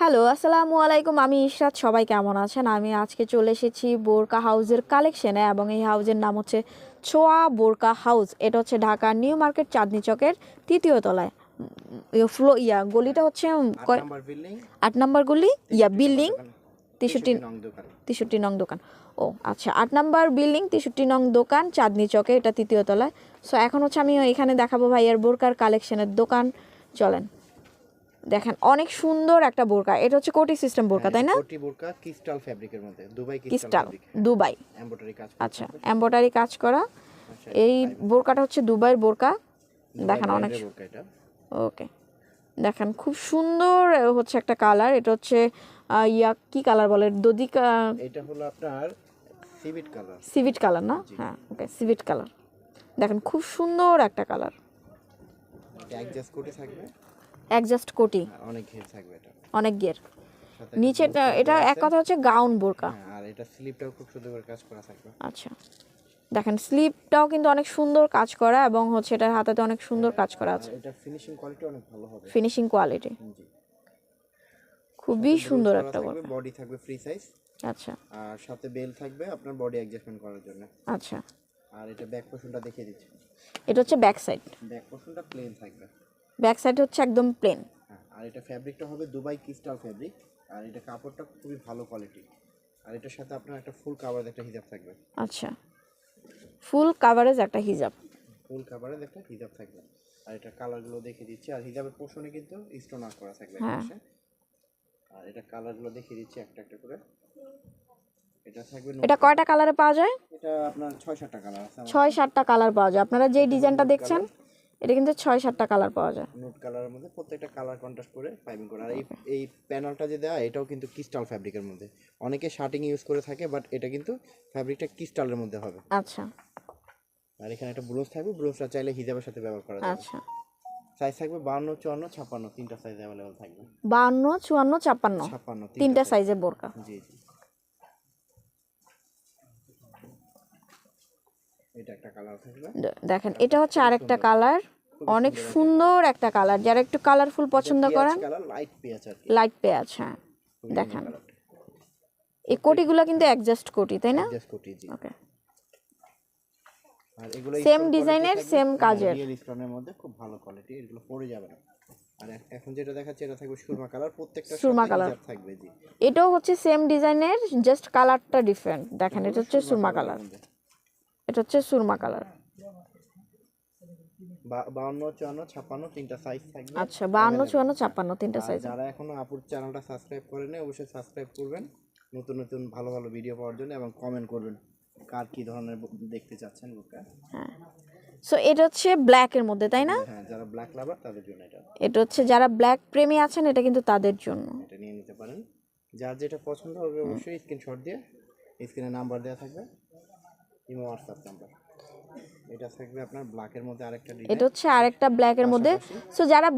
Hello আসসালামু আলাইকুম। আমি ইশরাত সবাই কেমন আছেন? আমি আজকে চলে এসেছি বোরকা হাউজের কালেকশনে এবং এই হাউজের নাম হচ্ছে ছোয়া বোরকা হাউস এটা হচ্ছে ঢাকা নিউ মার্কেট চাঁদনি চকের তৃতীয় তলায়। ফ্লো ইয়া গলিটা হচ্ছে কয়- আট নাম্বার গলি? ইয়া বিল্ডিং তেষট্টি নং তেষট্টি নং দোকান। ও আচ্ছা আট নাম্বার বিল্ডিং তেষট্টি নং দোকান চাঁদনি চকে এটা তৃতীয় তলায়। সো এখন হচ্ছে আমি এখানে দেখাবো ভাইয়ের বোরকার কালেকশনের দোকান। চলেন। দেখেন অনেক সুন্দর একটা বোরকা। এটা হচ্ছে কোটি সিস্টেম বোরকা তাই না? কোটি বোরকা ক্রিস্টাল ফ্যাব্রিকের মধ্যে Dubai crystal crystal Dubai. Embroidery কাজ আচ্ছা এমব্রয়ডারি কাজ করা। এই বোরকাটা হচ্ছে দুবাইয়ের বোরকা। দেখেন অনেক ব্র্যান্ডের বোরকা এটা। ওকে। দেখেন খুব সুন্দর হচ্ছে একটা কালার। এটা হচ্ছে ইয়া কি কালার বলে? দদি এটা হলো আপনার সিভিট কালার। সিভিট কালার না? হ্যাঁ ওকে সিভিট কালার। দেখেন খুব সুন্দর একটা কালার। এটা অ্যাডজাস্ট কোটি থাকবে। অ্যাডজাস্ট কোটি। অনেক ঘের থাকবে এটা। অনেক সাথে নিচেটা এটা এক কথা হচ্ছে গাউন বোরকা। হ্যাঁ, আর এটা স্লিপটাও খুব সুন্দর করে কাজ করা থাকবে। আচ্ছা। দেখেন স্লিপটাও কিন্তু অনেক সুন্দর কাজ করা এবং হচ্ছে এটার হাতাতে অনেক সুন্দর কাজ করা আছে। এটা ফিনিশিং কোয়ালিটি অনেক ভালো হবে। ফিনিশিং কোয়ালিটি খুবই সুন্দর একটা বোরকা। বডি থাকবে ফ্রি সাইজ আচ্ছা। আর সাথে বেল থাকবে আপনার বডি অ্যাডজাস্টমেন্ট করার জন্য। আচ্ছা। আর এটা ব্যাক পোর্শনটা দেখিয়ে দিচ্ছি। এটা হচ্ছে ব্যাক সাইড ব্যাক পোর্শনটা প্লেন থাকবে। ব্যাক সাইড হচ্ছে একদম প্লেন হ্যাঁ আর এটা ফ্যাব্রিকটা হবে দুবাই ক্রিস্টাল ফ্যাব্রিক আর এটা কাপড়টা খুবই ভালো কোয়ালিটি আর এটার সাথে আপনার একটা ফুল কাভারের একটা হিজাব থাকবে। আচ্ছা। ফুল কাভারেজ একটা হিজাব। ফুল কাভারের একটা হিজাব থাকবে। আর এটা কালারগুলো দেখিয়ে দিচ্ছি। আর হিজাবের পোর্শনে কিন্তু স্টোন আর্ট করা থাকবে হ্যাঁ। আর এটা কালারগুলো দেখিয়ে দিচ্ছি একটা একটা করে। এটা থাকবে এটা কয়টা কালারে পাওয়া যায়? এটা আপনার ছয় সাতটা কালার আছে। আমার ছয় সাতটা কালার পাওয়া যায়। আপনারা যেই ডিজাইনটা দেখছেন এটা কিন্তু ছয় সাতটা কালার পাওয়া যায়। নোট কালারের মধ্যে প্রত্যেকটা কালার কন্ট্রাস্ট করে পাইপিং করা। আর এই এই প্যানেলটা যে দেওয়া এটাও কিন্তু ক্রিস্টাল ফ্যাব্রিকের মধ্যে। অনেকে শার্টিং ইউজ করে থাকে বাট এটা কিন্তু ফ্যাব্রিকটা ক্রিস্টালের মধ্যে হবে। আচ্ছা। আর এখানে একটা ব্রোজ থাকবে ব্রোজটা চাইলে হিজাবের সাথে ব্যবহার করা যাবে। আচ্ছা। সাইজ থাকবে বাউন্ন চুয়ান্ন ছাপ্পান্ন তিনটা সাইজ অ্যাভেলেবল থাকবে। বাহান্ন চুয়ান্ন ছাপ্পান্ন। ছাপ্পান্ন তিনটা সাইজে বোরকা। জি জি এটা একটা কালার থাকবে দে- দেখেন এটা হচ্ছে আরেকটা কালার অনেক সুন্দর একটা কালার যারা একটু কালারফুল পছন্দ করেন লাইট পেঁয়াজ হ্যাঁ দেখেন। এই কোটিগুলো কিন্তু অ্যাডজাস্ট কোটি তাই না? ওকে আর এগুলো সেম ডিজাইনের সেম কাজের। রিয়েল স্টোনের মধ্যে খুব ভালো কোয়ালিটি এগুলো পরে যাবে না। আর এখন যেটা দেখাচ্ছে এটা থাকবে সুরমা কালার প্রত্যেকটা সুরমা কালার। থাকবে জি। এটাও হচ্ছে সেম ডিজাইনের জাস্ট কালারটা ডিফারেন্ট দেখেন এটা হচ্ছে সুরমা কালার এটা হচ্ছে সুরমা কালার। বাউন্ন চুয়ান্ন ছাপ্পান্ন তিনটা সাইজ থাকবে। আচ্ছা বাহান্ন চুয়ান্ন ছাপ্পান্ন তিনটা সাইজ যারা এখনও আপুর চ্যানেলটা সাবস্ক্রাইব করেনি অবশ্যই সাবস্ক্রাইব করবেন। নতুন নতুন ভালো ভালো ভিডিও পাওয়ার জন্য এবং কমেন্ট করবেন কার কি ধরনের দেখতে চাচ্ছেন বুকটা হ্যাঁ। সো এটা হচ্ছে ব্ল্যাকের মধ্যে তাই না? হ্যাঁ যারা ব্ল্যাক লাভার তাদের জন্য এটা। এটা হচ্ছে যারা ব্ল্যাক প্রেমী আছেন এটা কিন্তু তাদের জন্য। এটা নিয়ে নিতে পারেন। যার যেটা পছন্দ হবে অবশ্যই স্ক্রিনশট দিয়ে স্ক্রিনে নাম্বার দেওয়া থাকবে। ইমো হোয়াটসঅ্যাপ নাম্বার এটা থাকবে আপনার ব্ল্যাকের মধ্যে আরেকটা ডিজাইন এটা হচ্ছে আরেকটা ব্ল্যাকের মধ্যে। সো যারা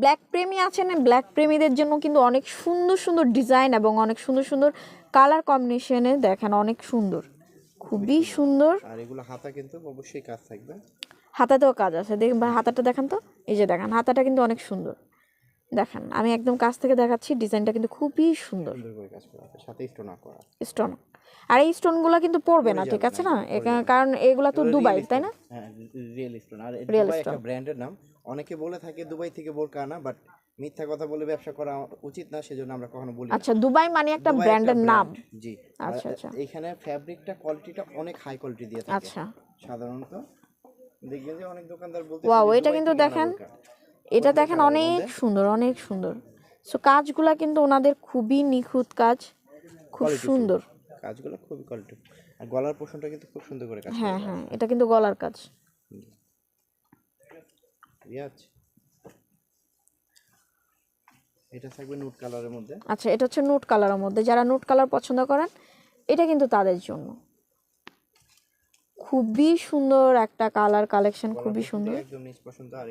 ব্ল্যাক প্রেমী আছেন ব্ল্যাক প্রেমীদের জন্য কিন্তু অনেক সুন্দর সুন্দর ডিজাইন এবং অনেক সুন্দর সুন্দর কালার কম্বিনেশনে দেখেন অনেক সুন্দর। খুবই সুন্দর। আর এগুলো হাতা কিন্তু অবশ্যই কাজ থাকবে। হাতাতেও কাজ আছে। দেখুন হাতাটা দেখান তো। এই যে দেখেন হাতাটা কিন্তু অনেক সুন্দর। দেখেন আমি একদম কাছ থেকে দেখাচ্ছি ডিজাইনটা কিন্তু খুবই সুন্দর। সাথে স্টোন করা স্টোন আর এই স্টোনগুলো কিন্তু পড়বে না ঠিক আছে না? কারণ এগুলা তো দুবাই তাই না? হ্যাঁ রিয়েল স্টোন আর দুবাই একটা ব্র্যান্ডের নাম। অনেকে বলে থাকে দুবাই থেকে বোরকা আনা বাট মিথ্যা কথা বলে ব্যবসা করা উচিত না সেজন্য আমরা কখনো বলি আচ্ছা দুবাই মানে একটা ব্র্যান্ডের নাম। জি। আচ্ছা, আচ্ছা। এখানে ফ্যাব্রিকটা কোয়ালিটিটা অনেক হাই কোয়ালিটি দিয়ে থাকে। আচ্ছা। সাধারণত দেখবেন যে অনেক দোকানদার বলতে ওয়াও এটা কিন্তু দেখেন এটা দেখেন অনেক সুন্দর অনেক সুন্দর। সো কাজগুলা কিন্তু ওনাদের খুবই নিখুঁত কাজ খুব সুন্দর। কাজগুলো খুবই কোয়ালিটি আর গলার পোষণটা কিন্তু খুব সুন্দর করে কাজ হ্যাঁ হ্যাঁ এটা কিন্তু গলার কাজ। রিয়াজ এটা থাকবে নুট কালারের মধ্যে। আচ্ছা এটা হচ্ছে নুট কালারের মধ্যে। যারা নুট কালার পছন্দ করেন এটা কিন্তু তাদের জন্য। খুবই সুন্দর একটা কালার কালেকশন খুবই সুন্দর। একদম নিজ পছন্দ আর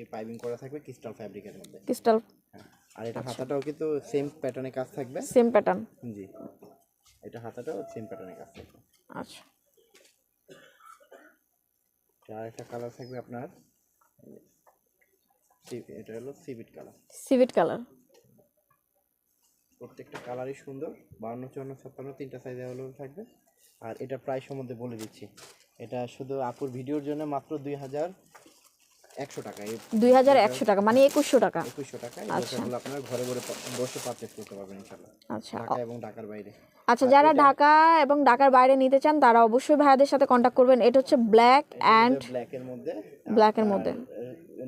এই পাইপিং করা থাকবে ক্রিস্টাল ফ্যাব্রিকের মধ্যে। ক্রিস্টাল হ্যাঁ। আর এটা হাতাটাও কিন্তু সেম প্যাটার্নে কাজ থাকবে। সেম প্যাটার্ন জি। এটা হাতাটাও সেম প্যাটার্নে কাজ থাকবে। আচ্ছা। আর একটা কালার থাকবে আপনার এটা হলো সিভিট কালার সিভিট কালার প্রত্যেকটা কালারই সুন্দর বাউন্ন চুয়ান্ন ছাপ্পান্ন তিনটা সাইজ অ্যাভেলেবল থাকবে। আর এটা প্রাইস সম্বন্ধে বলে দিচ্ছি। এটা শুধু আপুর ভিডিওর জন্য মাত্র দুই হাজার একশো টাকা। দুই হাজার একশো টাকা মানে একুশশো টাকা। একুশশো টাকা এই বোরকাগুলো আপনার ঘরে ঘরে বসে পারচেস করতে পারবেন ইনশাল্লাহ আচ্ছা ঢাকা এবং ঢাকার বাইরে। আচ্ছা যারা ঢাকা এবং ঢাকার বাইরে নিতে চান তারা অবশ্যই ভাইয়াদের সাথে কন্ট্যাক্ট করবেন। এটা হচ্ছে ব্ল্যাক অ্যান্ড ব্ল্যাকের মধ্যে ব্ল্যাকের মধ্যে।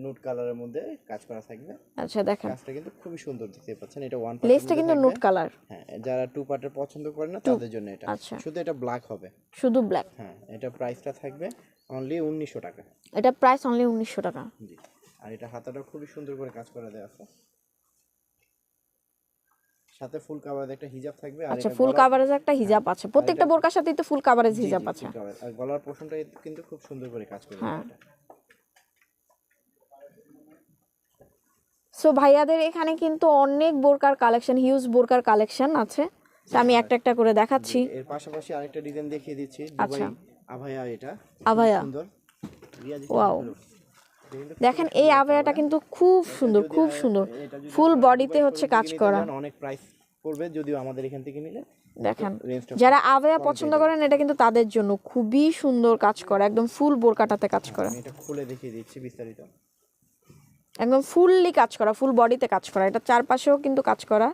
নুট কালারের মধ্যে কাজ করা থাকবে। আচ্ছা দেখেন। কাজটা কিন্তু খুবই সুন্দর দেখতে পাচ্ছেন এটা ওয়ান লেসটা কিন্তু নুট কালার হ্যাঁ যারা টু পার্টের পছন্দ করে না তাদের জন্য এটা। আচ্ছা। শুধু এটা ব্ল্যাক হবে। শুধু ব্ল্যাক হ্যাঁ এটা প্রাইসটা থাকবে অনলি উনিশশো টাকা। এটা প্রাইস অনলি উনিশশো টাকা। জি আর এটা হাতাটা খুবই সুন্দর করে কাজ করা দেওয়া আছে। সাথে ফুল কাভারেজ একটা হিজাব থাকবে আর আচ্ছা ফুল কাভারেজ একটা হিজাব আছে। প্রত্যেকটা বোরকার সাথেই তো ফুল কাভারেজ হিজাব আছে। আর গলার পোর্শনটা কিন্তু খুব সুন্দর করে কাজ করে হ্যাঁ। এটা। সো ভাইয়াদের এখানে কিন্তু অনেক বোরকার কালেকশন হিউজ বোরকার কালেকশন আছে। তো আমি একটা একটা করে দেখাচ্ছি। এর পাশাপাশি আরেকটা ডিজাইন দেখিয়ে দিচ্ছি। আচ্ছা। আভায়া এটা। আভায়া। সুন্দর। Wow. দেখেন এই আভায়াটা কিন্তু খুব সুন্দর খুব সুন্দর। ফুল বডিতে হচ্ছে কাজ করা। অনেক প্রাইস পড়বে যদিও আমাদের এখান থেকে নিলে। দেখেন যারা আভায়া পছন্দ করেন এটা কিন্তু তাদের জন্য খুবই সুন্দর কাজ করা একদম ফুল বোরকাটাতে কাজ করা। আমি এটা খুলে দেখিয়ে দিচ্ছি বিস্তারিত। একদম ফুললি কাজ করা ফুল বডিতে কাজ করা। এটা চারপাশেও কিন্তু কাজ করা।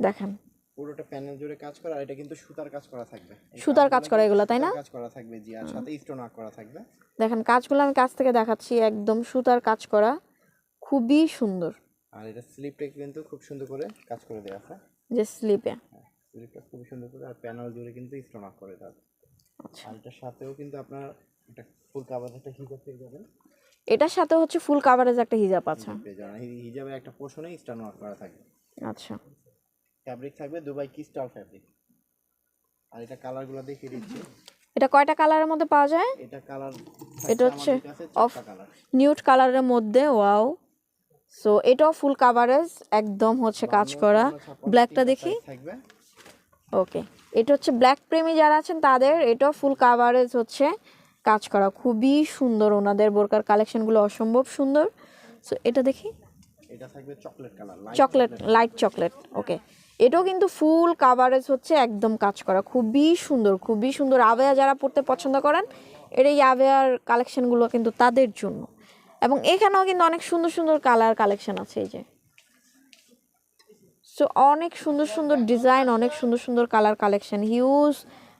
দেখেন। পুরোটা প্যানেল জুড়ে কাজ করা আর এটা কিন্তু সুতার কাজ করা থাকবে। সুতার কাজ করা এগুলো তাই না? কাজ করা থাকবে জি আর সাথে স্টোন আর্ট করা থাকবে। দেখেন কাজগুলো আমি কাছ থেকে দেখাচ্ছি একদম সুতার কাজ করা। খুবই সুন্দর। আর এটা স্লিপটা কিন্তু খুব সুন্দর করে কাজ করে দেওয়া আছে। যে স্লিপে স্লিপটা খুব সুন্দর করে আর প্যানেল জুড়ে কিন্তু স্টোন আর্ট করে দেওয়া। আচ্ছা। আর এটার সাথেও কিন্তু আপনার একটা ফুল কাভার একটা হিজাব পেয়ে যাবেন। এটার সাথে হচ্ছে ফুল কাভারেজ একটা হিজাব আছে। হিজাবের একটা পোর্শনে স্টোন আর্ট করা থাকবে আচ্ছা। ফ্যাব্রিক থাকবে দুবাই ক্রিস্টাল ফ্যাব্রিক আর এটা কালারগুলো দেখিয়ে দিচ্ছি। এটা কয়টা কালারের মধ্যে পাওয়া যায়? এটা কালার এটা হচ্ছে অফ নিউট কালারের মধ্যে ওয়াও সো এটাও ফুল কাভারেজ একদম হচ্ছে কাজ করা। ব্ল্যাকটা দেখি। ওকে এটা হচ্ছে ব্ল্যাক প্রেমী যারা আছেন তাদের এটাও ফুল কাভারেজ হচ্ছে। কাজ করা। খুবই সুন্দর ওনাদের বোরকার কালেকশনগুলো অসম্ভব সুন্দর। সো এটা দেখি। এটা থাকবে chocolate colour chocolate light chocolate okay এটাও কিন্তু ফুল কাভারেজ হচ্ছে একদম কাজ করা। খুবই সুন্দর খুবই সুন্দর। আবেয়া যারা পড়তে পছন্দ করেন এর এই আবেয়ার কালেকশনগুলো কিন্তু তাদের জন্য। এবং এখানেও কিন্তু অনেক সুন্দর সুন্দর কালার কালেকশন আছে এই যে। সো অনেক সুন্দর সুন্দর ডিজাইন অনেক সুন্দর সুন্দর colour collection huge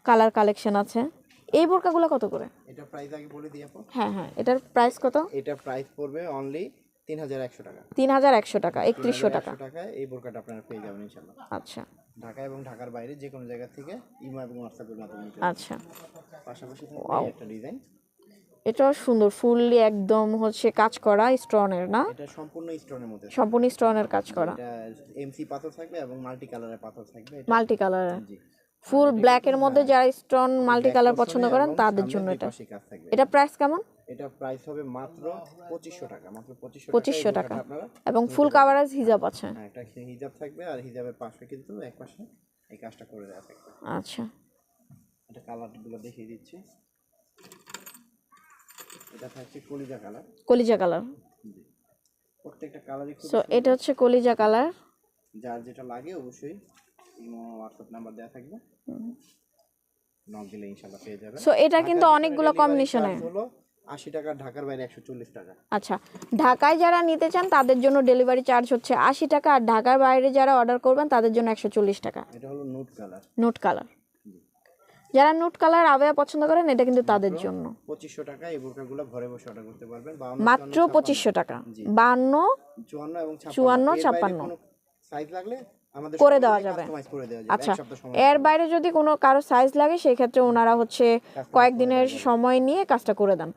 colour collection আছে। এই বোরকাগুলো কত করে? এটা প্রাইস আগে বলে দিই আপু। হ্যাঁ হ্যাঁ এটার প্রাইস কত? এটা প্রাইস পড়বে অনলি তিন হাজার একশো টাকা। তিন হাজার একশো টাকা একত্রিশশো টাকা। টাকায় এই বোরকাটা আপনারা পেয়ে যাবেন ইনশাল্লাহ। আচ্ছা। ঢাকা এবং ঢাকার বাইরে যে কোনো জায়গা থেকে ইমো এবং হোয়াটসঅ্যাপের মাধ্যমে আচ্ছা। পাশাপাশি একটা ডিজাইন। এটা সুন্দর ফুললি একদম হচ্ছে কাজ করা স্টোনের না? এটা সম্পূর্ণ স্টোনের মধ্যে সম্পূর্ণ স্টোনের কাজ করা। এটা এমসি পাথর থাকবে এবং মাল্টি কালারের পাথর থাকবে। মাল্টি কালারের জি। ফুল ব্ল্যাকের মধ্যে যারা স্টোন মাল্টি কালার পছন্দ করেন তাদের জন্য এটা। এটা প্রাইস কেমন? এটা প্রাইস হবে মাত্র পঁচিশশো টাকা মাত্র পঁচিশশো পঁচিশশো টাকা। এবং ফুল কাভারেজ হিজাব আছে। হ্যাঁ একটা হিজাব থাকবে আর হিজাবের পাশে কিন্তু এক পাশে এই কাজটা করে দেওয়া থাকবে আচ্ছা। এটা কালারগুলো দেখিয়ে দিচ্ছি। এটা থাকছে কলিজা কালার কলিজা কালার প্রত্যেকটা কালারই খুব সো এটা হচ্ছে কলিজা কালার যার যেটা লাগে অবশ্যই ইমো হোয়াটসঅ্যাপ নাম্বার দেওয়া থাকবে। নক দিলে ইনশাল্লাহ পেয়ে যাবেন সো এটা কিন্তু অনেকগুলো কম্বিনেশনে হলো আশি টাকা ঢাকার বাইরে একশো চল্লিশ টাকা। আচ্ছা ঢাকায় যারা নিতে চান তাদের জন্য ডেলিভারি চার্জ হচ্ছে আশি টাকা আর ঢাকার বাইরে যারা অর্ডার করবেন তাদের জন্য একশো চল্লিশ টাকা। এটা হলো নুট কালার নোট কালার যারা নোট কালার আবেয়া পছন্দ করেন এটা কিন্তু তাদের জন্য। পঁচিশশো টাকা এই বোরকাগুলো ঘরে বসে অর্ডার করতে পারবেন। মাত্র পঁচিশশো টাকা। বান্ন চুয়ান্ন এবং চুয়ান্ন, ছাপ্পান্ন। সাইজ লাগলে করে দেওয়া যাবে। আচ্ছা এর বাইরে যদি কোনো কারও সাইজ লাগে সেই ক্ষেত্রে ওনারা হচ্ছে কয়েকদিনের সময় নিয়ে কাজটা করে দেন।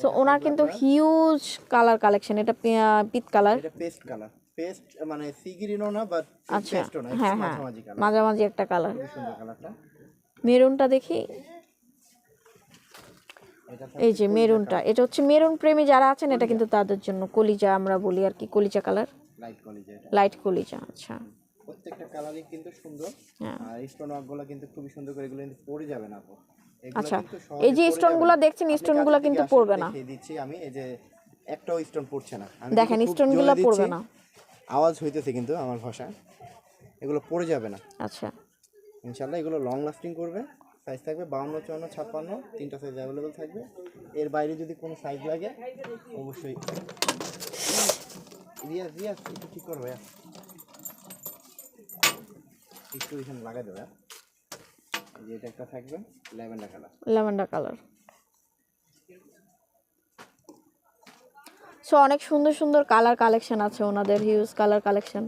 সো ওনার কিন্তু হিউজ কালার কালেকশন এটা পিত কালার এটা পেস্ট কালার পেস্ট মানে সি গ্রিনও না বাট পেস্টও না মাঝামাঝি একটা কালার মেরুনটা দেখি। এই যে মেরুনটা এটা হচ্ছে মেরুন প্রেমী যারা আছেন এটা কিন্তু তাদের জন্য কলিজা আমরা বলি আর কি কলিজা কালার লাইট কলিজা এটা। লাইট কলিজা আচ্ছা। প্রত্যেকটা কালারই কিন্তু সুন্দর। হ্যাঁ। আর স্টোন ওয়ার্কগুলো কিন্তু খুবই সুন্দর করে এগুলো কিন্তু পড়ে যাবে না আপু। আচ্ছা। এই যে স্টোনগুলো দেখছেন স্টোনগুলো কিন্তু পড়বে না। দেখিয়ে দিচ্ছি আমি এই যে একটাও স্টোন পড়ছে না। দেখেন স্টোনগুলো পড়বে না। আওয়াজ হইতেছে কিন্তু আমার ভাষা এগুলো পড়ে যাবে না। আচ্ছা। ইনশাল্লাহ এগুলো লং লাস্টিং করবে। সাইজ থাকবে বাউন্ন, চুয়ান্ন, ছাপ্পান্ন, তিনটা সাইজ অ্যাভেলেবেল থাকবে। এর বাইরে যদি কোনো সাইজ লাগে, অবশ্যই। রিয়াজ রিয়াজ, একটু ঠিক করবে একটু এখানে লাগাই দেবে এটা একটা থাকবে, lavender colour. Lavender colour. So অনেক সুন্দর সুন্দর কালার কালেকশন আছে ওনাদের হিউজ কালার কালেকশন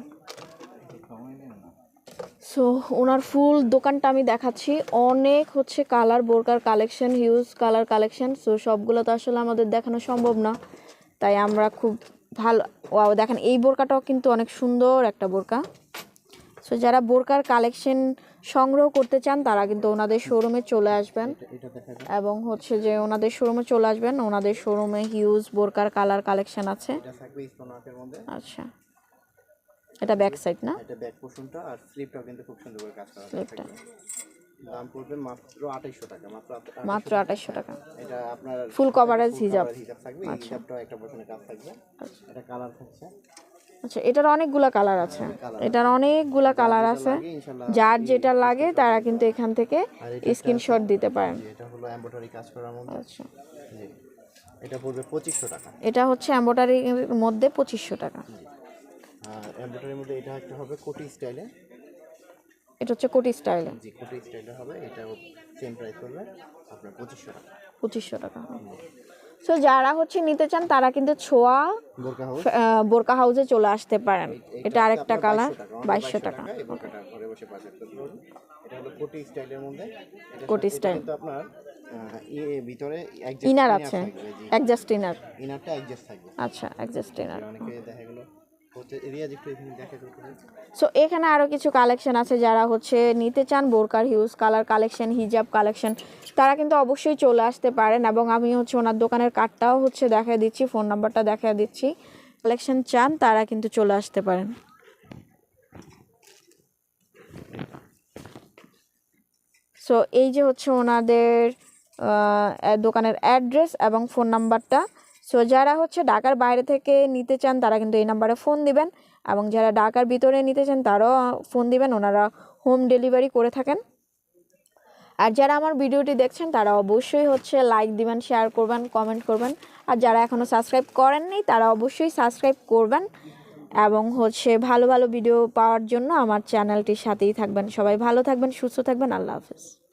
সো ওনার ফুল দোকানটা আমি দেখাচ্ছি। অনেক হচ্ছে কালার বোরকার collection huge colour collection. So সবগুলো তো আসলে আমাদের দেখানো সম্ভব না। তাই আমরা খুব ভালো ওয়াও দেখেন এই বোরকাটাও কিন্তু অনেক সুন্দর একটা বোরকা। সো যারা বোরকার কালেকশন সংগ্রহ করতে চান তারা কিন্তু ওনাদের শোরুমে চলে আসবেন। এবং হচ্ছে যে ওনাদের শোরুমে চলে আসবেন। ওনাদের শোরুমে হিউজ বোরকার কালার কালেকশন আছে। আচ্ছা। এটা ব্যাক সাইড না? এটা ব্যাক পোর্শনটা আর স্লিপটাও কিন্তু খুব সুন্দর করে কাজ করা স্লিপটা। দাম পড়বে মাত্র আঠাইশশো টাকা মাত্র মাত্র আঠাশশো টাকা। এটা আপনার coverage full হিজাব। হিজাব থাকবে হিজাবটাও একটা পোর্শনে কাজ থাকবে। এটা কালার থাকছে। আচ্ছা এটার অনেকগুলা কালার আছে। এটার অনেকগুলা কালার আছে যার যেটা লাগে তারা কিন্তু এখান থেকে স্ক্রিনশট দিতে পারেন এটা হলো এমব্রয়ডারি কাজ করার মধ্যে। আচ্ছা। এটা পড়বে পঁচিশশো টাকা। এটা হচ্ছে এম্বয়ডারির মধ্যে পঁচিশশো টাকা। আর এমব্রয়ডারির মধ্যে এটা একটা হবে কোটি স্টাইলে। এটা হচ্ছে কোটি স্টাইলে। জি কোটি স্টাইলে হবে। এটাও সেম প্রাইস আপনার পঁচিশশো টাকা। পঁচিশশো টাকা সো যারা হচ্ছে নিতে চান তারা কিন্তু ছোঁয়া বোরকা হাউস বোরকা হাউসে চলে আসতে পারেন। এটা আরেকটা কালার বাইশশো টাকা এটা কোটি স্টাইলের মধ্যে। কোটি স্টাইল। আপনার ভিতরে ইনার আছে। অ্যাডজাস্ট ইনার ইনারটা অ্যাডজাস্ট থাকবে। আচ্ছা অ্যাডজাস্ট ইনার অনেকে দেখা গেলো সো এখানে আরও কিছু কালেকশন আছে যারা হচ্ছে নিতে চান বোরকার হিউজ কালার কালেকশন হিজাব কালেকশন তারা কিন্তু অবশ্যই চলে আসতে পারেন এবং আমি হচ্ছে ওনার দোকানের কার্ডটাও হচ্ছে দেখা দিচ্ছি ফোন নাম্বারটা দেখা দিচ্ছি। কালেকশন চান, তারা কিন্তু চলে আসতে পারেন। সো এই যে হচ্ছে ওনাদের দোকানের অ্যাড্রেস এবং ফোন নাম্বারটা সো যারা হচ্ছে ঢাকার বাইরে থেকে নিতে চান, তারা কিন্তু এই নাম্বারে ফোন দিবেন। এবং যারা ঢাকার ভিতরে নিতে চান, তারাও ফোন দিবেন, ওনারা হোম ডেলিভারি করে থাকেন। আর যারা আমার ভিডিওটি দেখছেন, তারা অবশ্যই হচ্ছে লাইক দিবেন, শেয়ার করবেন, কমেন্ট করবেন। আর যারা এখনও সাবস্ক্রাইব করেননি, তারা অবশ্যই সাবস্ক্রাইব করবেন। এবং হচ্ছে ভালো ভালো ভিডিও পাওয়ার জন্য আমার চ্যানেলটির সাথেই থাকবেন। সবাই ভালো থাকবেন, সুস্থ থাকবেন। আল্লাহ হাফেজ।